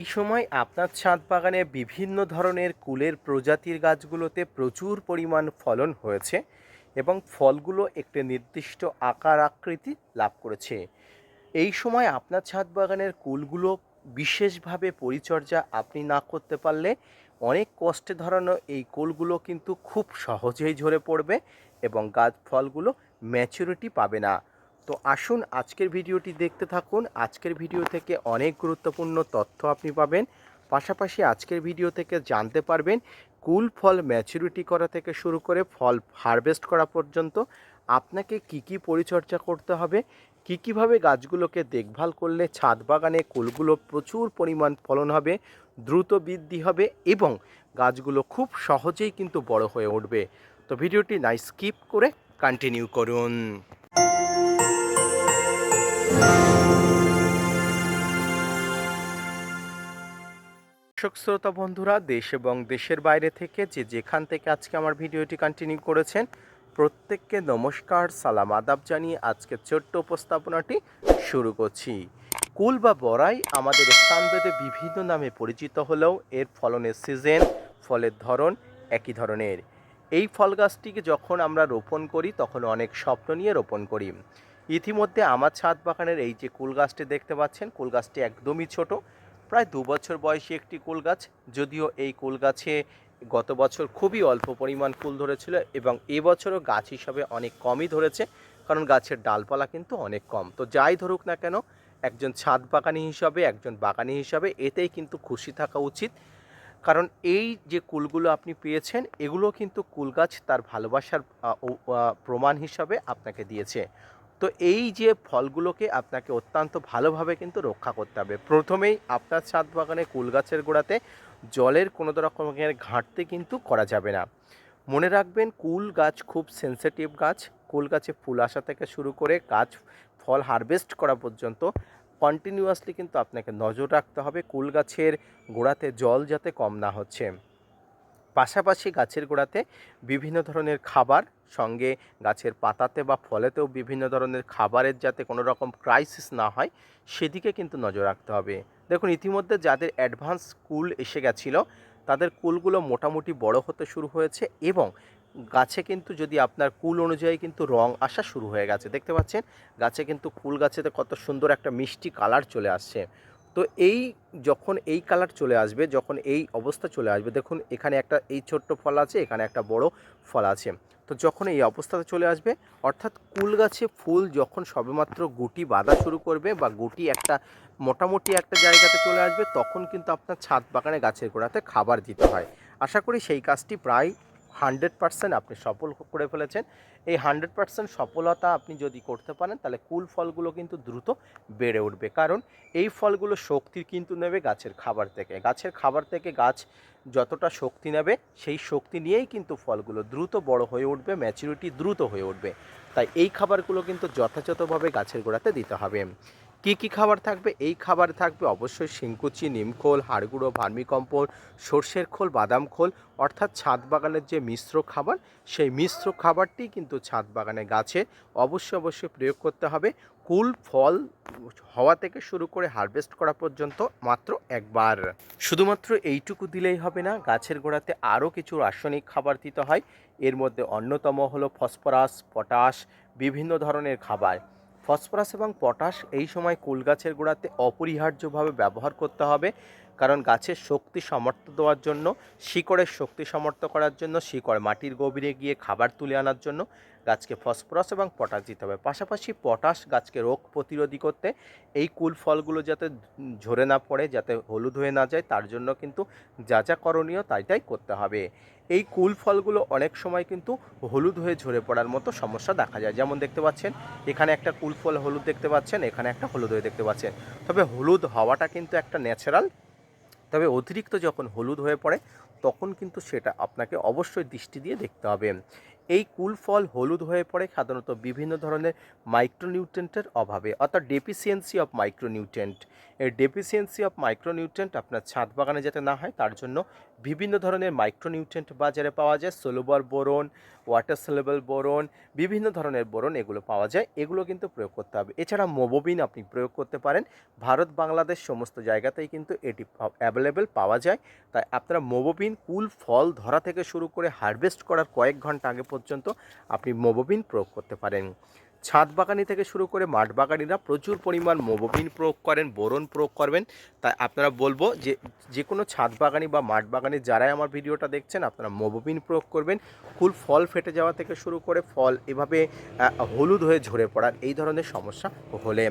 এই সময় আপনার ছাদ বাগানে বিভিন্ন ধরনের কুলের প্রজাতির গাছগুলোতে প্রচুর পরিমাণ ফলন হয়েছে এবং ফলগুলো একটি নির্দিষ্ট আকার আকৃতি লাভ করেছে। এই সময় আপনার ছাদ বাগানের কুলগুলো বিশেষভাবে পরিচর্যা আপনি না করতে পারলে অনেক কষ্টে ধরানো এই কুলগুলো কিন্তু খুব সহজেই ঝরে পড়বে এবং গাছ ফলগুলো ম্যাচুরিটি পাবে না। তো আসুন আজকের ভিডিওটি দেখতে থাকুন। আজকের ভিডিও থেকে অনেক গুরুত্বপূর্ণ তথ্য আপনি পাবেন। পাশাপাশি আজকের ভিডিও থেকে জানতে পারবেন কুল ফল ম্যাচুরিটি করা থেকে শুরু করে ফল হারভেস্ট করা পর্যন্ত আপনাকে কি কি পরিচর্যা করতে হবে, কী কীভাবে গাছগুলোকে দেখভাল করলে ছাদ বাগানে কুলগুলো প্রচুর পরিমাণ ফলন হবে, দ্রুত বৃদ্ধি হবে এবং গাছগুলো খুব সহজেই কিন্তু বড় হয়ে উঠবে। তো ভিডিওটি নাই স্কিপ করে কন্টিনিউ করুন। দর্শক, শ্রোতা বন্ধুরা, দেশ এবং দেশের বাইরে থেকে যে যেখান থেকে আজকে আমার ভিডিওটি কন্টিনিউ করেছেন, প্রত্যেককে নমস্কার, সালাম, আদাব জানিয়ে আজকে ছোট্ট উপস্থাপনাটি শুরু করছি। কুল বা বড়াই আমাদের স্থানভেদে বিভিন্ন নামে পরিচিত হলেও এর ফলনের সিজন ফলের ধরন একই ধরনের। এই ফল গাছটিকে যখন আমরা রোপণ করি, তখন অনেক স্বপ্ন নিয়ে রোপণ করি। ইতিমধ্যে আমার ছাদ বাগানের এই যে কুল গাছটি দেখতে পাচ্ছেন, কুল গাছটি একদমই ছোট। প্রায় দু বছর বয়সী একটি কুল গাছ যদিও এই কুল গাছে গত বছর খুবই অল্প পরিমাণ ফুল ধরেছিল এবং এবছরও গাছ হিসাবে অনেক কমই ধরেছে, কারণ গাছের ডালপালা কিন্তু অনেক কম। তো যাই ধরুক না কেন, একজন ছাদ বাগানি হিসাবে, একজন বাগানি হিসাবে এতেই কিন্তু খুশি থাকা উচিত। কারণ এই যে কুলগুলো আপনি পেয়েছেন, এগুলো কিন্তু কুল গাছ তার ভালোবাসার প্রমাণ হিসাবে আপনাকে দিয়েছে। তো এই যে ফলগুলোকে আপনাকে অত্যন্ত ভালোভাবে কিন্তু রক্ষা করতে হবে। প্রথমেই আপনার ছাদ বাগানে কুল গাছের গোড়াতে জলের কোনো রকমের ঘাটতি কিন্তু করা যাবে না। মনে রাখবেন, কুল গাছ খুব সেনসিটিভ গাছ। কুল গাছে ফুল আসা থেকে শুরু করে গাছ ফল হারভেস্ট করা পর্যন্ত কন্টিনিউয়াসলি কিন্তু আপনাকে নজর রাখতে হবে। কুল গাছের গোড়াতে জল যাতে কম না হচ্ছে। পাশাপাশি গাছের গোড়াতে বিভিন্ন ধরনের খাবার, সঙ্গে গাছের পাতাতে বা ফলেতেও বিভিন্ন ধরনের খাবারের যাতে কোনো রকম ক্রাইসিস না হয়, সেদিকে কিন্তু নজর রাখতে হবে। দেখুন, ইতিমধ্যে যাদের অ্যাডভান্স কুল এসে গেছিল, তাদের কুলগুলো মোটামুটি বড় হতে শুরু হয়েছে এবং গাছে কিন্তু যদি আপনার কুল অনুযায়ী কিন্তু রং আসা শুরু হয়ে গেছে, দেখতে পাচ্ছেন? গাছে কিন্তু কুল গাছেতে কত সুন্দর একটা মিষ্টি কালার চলে আসছে। তো এই যখন এই কালার চলে আসবে, যখন এই অবস্থা চলে আসবে, দেখুন এখানে একটা এই ছোট্ট ফল আছে, এখানে একটা বড় ফল আছে। তো যখন এই অবস্থাতে চলে আসবে, অর্থাৎ কুল গাছে ফুল যখন সবেমাত্র গুটি বাঁধা শুরু করবে বা গুটি একটা মোটামুটি একটা জায়গাতে চলে আসবে, তখন কিন্তু আপনার ছাদ বাগানে গাছের গোড়াতে খাবার দিতে হয়। আশা করি সেই কাজটি প্রায় হান্ড্রেড পার্সেন্ট আপনি সফল করে ফেলেছেন। এই হান্ড্রেড পার্সেন্ট সফলতা আপনি যদি করতে পারেন, তাহলে কুল ফলগুলো কিন্তু দ্রুত বেড়ে উঠবে। কারণ এই ফলগুলো শক্তি কিন্তু নেবে গাছের খাবার থেকে। গাছের খাবার থেকে গাছ যতটা শক্তি নেবে, সেই শক্তি নিয়েই কিন্তু ফলগুলো দ্রুত বড় হয়ে উঠবে ম্যাচুরিটি দ্রুত হয়ে উঠবে। তাই এই খাবারগুলো কিন্তু যথাযথভাবে গাছের গোড়াতে দিতে হবে। কী কী খাবার থাকবে? এই খাবার থাকবে অবশ্যই শিংকুচি, নিমখোল, হাড়গুঁড়ো ভার্মিকম্পোস্ট সর্ষের খোল, বাদাম খোল, অর্থাৎ ছাদ বাগানের যে মিশ্র খাবার, সেই মিশ্র খাবারটি কিন্তু ছাদ বাগানে গাছে অবশ্যই অবশ্যই প্রয়োগ করতে হবে। কুল, ফল হওয়া থেকে শুরু করে হারভেস্ট করা পর্যন্ত মাত্র একবার। শুধুমাত্র এইটুকু দিলেই হবে না, গাছের গোড়াতে আরও কিছু রাসায়নিক খাবার দিতে হয়। এর মধ্যে অন্যতম হলো ফসফরাস, পটাশ, বিভিন্ন ধরনের খাবার। ফসফরাস এবং পটাশ এই সময় কুল গাছের গোড়াতে অপরিহার্যভাবে ব্যবহার করতে হবে। কারণ গাছের শক্তি সমর্থ দেওয়ার জন্য, শিকড়ের শক্তি সমর্থ করার জন্য, শিকড় মাটির গভীরে গিয়ে খাবার তুলে আনার জন্য গাছকে ফসফরাস এবং পটাশ দিতে হবে। পাশাপাশি পটাশ গাছকে রোগ প্রতিরোধী করতে এই কুল ফলগুলো যাতে ঝরে না পড়ে, যাতে হলুদ হয়ে না যায়, তার জন্য কিন্তু যা যা করণীয় তাই তাই করতে হবে। এই কুল ফলগুলো অনেক সময় কিন্তু হলুদ হয়ে ঝরে পড়ার মতো সমস্যা দেখা যায়। যেমন দেখতে পাচ্ছেন, এখানে একটা কুল ফল হলুদ দেখতে পাচ্ছেন, এখানে একটা হলুদ হয়ে দেখতে পাচ্ছেন। তবে হলুদ হওয়াটা কিন্তু একটা ন্যাচারাল তবে অতিরিক্ত যখন হলুদ হয়ে পড়ে, তখন কিন্তু সেটা আপনাকে অবশ্যই দৃষ্টি দিয়ে দেখতে হবে। এই কুল ফল হলুদ হয়ে পড়ে সাধারণত বিভিন্ন ধরনের মাইক্রোনিউট্রেন্টের অভাবে, অর্থাৎ deficiency of micronutrient deficiency of micronutrient আপনার ছাদ বাগানে যাতে না হয়, তার জন্য বিভিন্ন ধরনের মাইক্রোনিউট্রেন্ট বাজারে পাওয়া যায়। Soluble boron water soluble boron, বিভিন্ন ধরনের বোরন এগুলো পাওয়া যায়। এগুলো কিন্তু প্রয়োগ করতে হবে। এছাড়া মোবোবিন আপনি প্রয়োগ করতে পারেন। ভারত, বাংলাদেশ সমস্ত জায়গাতেই কিন্তু এটি অ্যাভেলেবেল পাওয়া যায়। তাই আপনারা মোবোবিন কুল ফল ধরা থেকে শুরু করে হারভেস্ট করার কয়েক ঘণ্টা আগে পর্যন্ত আপনি মোবোবিন প্রয়োগ করতে পারেন। ছাদ বাগানি থেকে শুরু করে মাঠ বাগানিরা প্রচুর পরিমাণ মোবোবিন প্রয়োগ করেন, বোরন প্রয়োগ করবেন। তাই আপনারা বলব যে যে কোনো ছাদ বাগানি বা মাঠ বাগানি যারাই আমার ভিডিওটা দেখছেন, আপনারা মোবোবিন প্রয়োগ করবেন। ফুল ফল ফেটে যাওয়া থেকে শুরু করে ফল এভাবে হলুদ হয়ে ঝরে পড়ার এই ধরনের সমস্যা হলে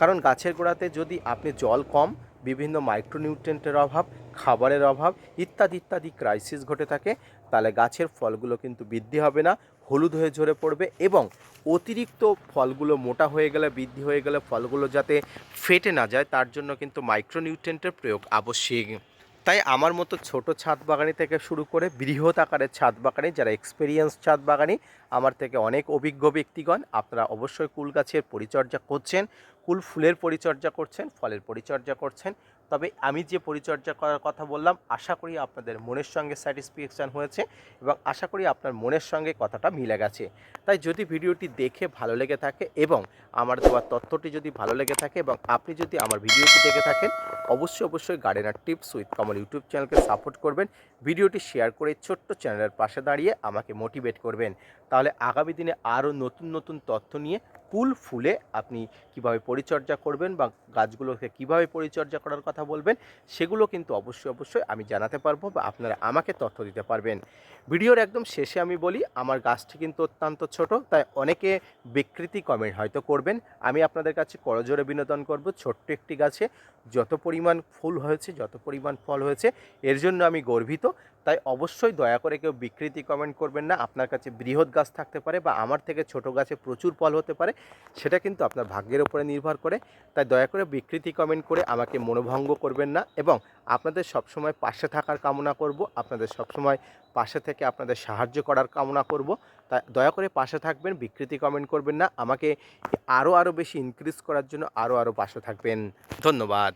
কারণ গাছের গোড়াতে যদি আপনি জল কম, বিভিন্ন মাইক্রোনিউট্রেন্টের অভাব, খাবারের অভাব ইত্যাদি ইত্যাদি ক্রাইসিস ঘটে থাকে, তাহলে গাছের ফলগুলো কিন্তু বৃদ্ধি হবে না। হলুদ হয়ে ঝরে পড়বে এবং অতিরিক্ত ফলগুলো মোটা হয়ে গেলে, বৃদ্ধি হয়ে গেলে ফলগুলো যাতে ফেটে না যায়, তার জন্য কিন্তু মাইক্রোনিউট্রেন্টের প্রয়োগ আবশ্যিক। তাই আমার মতো ছোট ছাদ বাগানি থেকে শুরু করে বৃহৎ আকারের ছাদ বাগানি, যারা এক্সপিরিয়েন্স ছাদ বাগানি, আমার থেকে অনেক অভিজ্ঞ ব্যক্তিগণ, আপনারা অবশ্যই কুল গাছের পরিচর্যা করছেন, কুল ফুলের পরিচর্যা করছেন, ফলের পরিচর্যা করছেন তবে আমি যে পরিচর্যা করার কথা বললাম, আশা করি আপনাদের মনের সঙ্গে স্যাটিসফ্যাকশান হয়েছে এবং আশা করি আপনার মনের সঙ্গে কথাটা মিলে গেছে। তাই যদি ভিডিওটি দেখে ভালো লেগে থাকে এবং আমার দেওয়া তথ্যটি যদি ভালো লেগে থাকে এবং আপনি যদি আমার ভিডিওটি দেখে থাকেন, অবশ্যই অবশ্যই gardener tips with Kamal YouTube চ্যানেলকে সাপোর্ট করবেন, ভিডিওটি শেয়ার করে ছোট্ট চ্যানেলের পাশে দাঁড়িয়ে আমাকে মোটিভেট করবেন। তাহলে আগামী দিনে আরও নতুন নতুন তথ্য নিয়ে কুল ফুলে আপনি কীভাবে পরিচর্যা করবেন বা গাছগুলোকে কীভাবে পরিচর্যা করার কথা বলবেন, সেগুলো কিন্তু অবশ্যই অবশ্যই আমি জানাতে পারব বা আপনারা আমাকে তথ্য দিতে পারবেন। ভিডিওর একদম শেষে আমি বলি, আমার গাছটি কিন্তু অত্যন্ত ছোট, তাই অনেকে বিকৃতি কমেন্ট হয়তো করবেন। আমি আপনাদের কাছে করজোরে বিনোদন করব ছোট্ট একটি গাছে। যত পরিমাণ ফুল হয়েছে, যত পরিমাণ ফল হয়েছে, এর জন্য আমি গর্বিত। তাই অবশ্যই দয়া করে কেউ বিকৃতি কমেন্ট করবেন না। আপনার কাছে বৃহৎ গাছ থাকতে পারে বা আমার থেকে ছোট গাছে প্রচুর ফল হতে পারে। সেটা কিন্তু আপনার ভাগ্যের উপরে নির্ভর করে। তাই দয়া করে বিকৃতি কমেন্ট করে আমাকে মনোভঙ্গ করবেন না এবং আপনাদের সবসময় পাশে থাকার কামনা করব, আপনাদের সবসময় পাশে থেকে আপনাদের সাহায্য করার কামনা করব। তাই দয়া করে পাশে থাকবেন, বিকৃতি কমেন্ট করবেন না। আমাকে আরও আরও বেশি ইনক্রিজ করার জন্য আরও আরও পাশে থাকবেন। ধন্যবাদ।